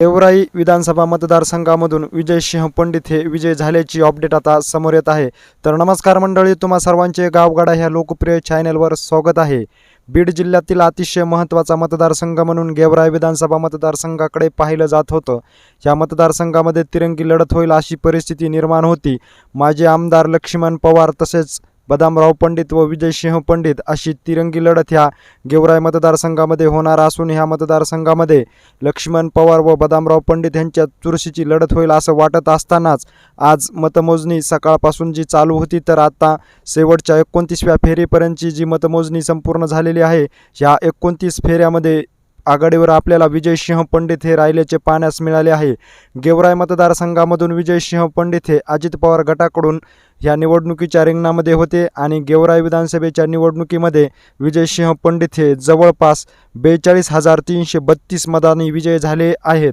देवराई विधानसभा मतदारसंघामधून विजयसिंह पंडित हे विजय झाल्याची अपडेट आता समोर येत आहे. तर नमस्कार मंडळी तुम्हा सर्वांचे गावगाडा ह्या लोकप्रिय चॅनलवर स्वागत आहे. बीड जिल्ह्यातील अतिशय महत्त्वाचा मतदारसंघ म्हणून गेवराई विधानसभा मतदारसंघाकडे पाहिलं जात होतं. या मतदारसंघामध्ये तिरंगी लढत होईल अशी परिस्थिती निर्माण होती. माजी आमदार लक्ष्मण पवार तसेच बदामराव पंडित व विजयसिंह पंडित अशी तिरंगी लढत ह्या गेवराई मतदारसंघामध्ये होणार असून ह्या मतदारसंघामध्ये लक्ष्मण पवार व बदामराव पंडित यांच्या चुरशीची लढत होईल असं वाटत असतानाच आज मतमोजणी सकाळपासून जी चालू होती तर आता शेवटच्या एकोणतीसव्या फेरीपर्यंतची जी मतमोजणी संपूर्ण झालेली आहे ह्या एकोणतीस फेऱ्यामध्ये आघाडीवर आपल्याला विजयसिंह पंडित हे राहिल्याचे पाहण्यास मिळाले आहे. गेवराय मतदारसंघामधून विजयसिंह पंडित हे अजित पवार गटाकडून या निवडणुकीच्या रिंगणामध्ये होते आणि गेवराई विधानसभेच्या निवडणुकीमध्ये विजयसिंह पंडित हे जवळपास बेचाळीस हजार तीनशे बत्तीस मतांनी विजय झाले आहेत.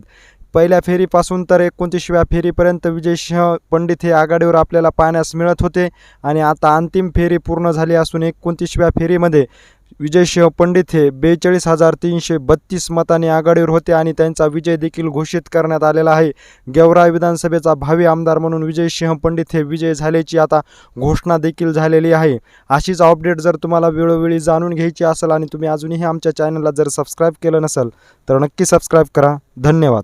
पहिल्या फेरीपासून तर एकोणतीसव्या फेरीपर्यंत विजयसिंह पंडित हे आघाडीवर आपल्याला पाहण्यास मिळत होते आणि आता अंतिम फेरी पूर्ण झाली असून एकोणतीसव्या फेरीमध्ये विजयसिंह पंडित हे बेचाळीस हजार तीनशे बत्तीस मताने आघाडीवर होते आणि त्यांचा विजय देखील घोषित करण्यात आलेला आहे. गेवराई विधानसभेचा भावी आमदार म्हणून विजयसिंह पंडित हे विजय झाल्याची आता घोषणा देखील झालेली आहे. अशीच अपडेट जर तुम्हाला वेळोवेळी जाणून घ्यायची असेल आणि तुम्ही अजूनही आमच्या चॅनलला जर सबस्क्राईब केलं नसेल तर नक्की सबस्क्राईब करा. धन्यवाद.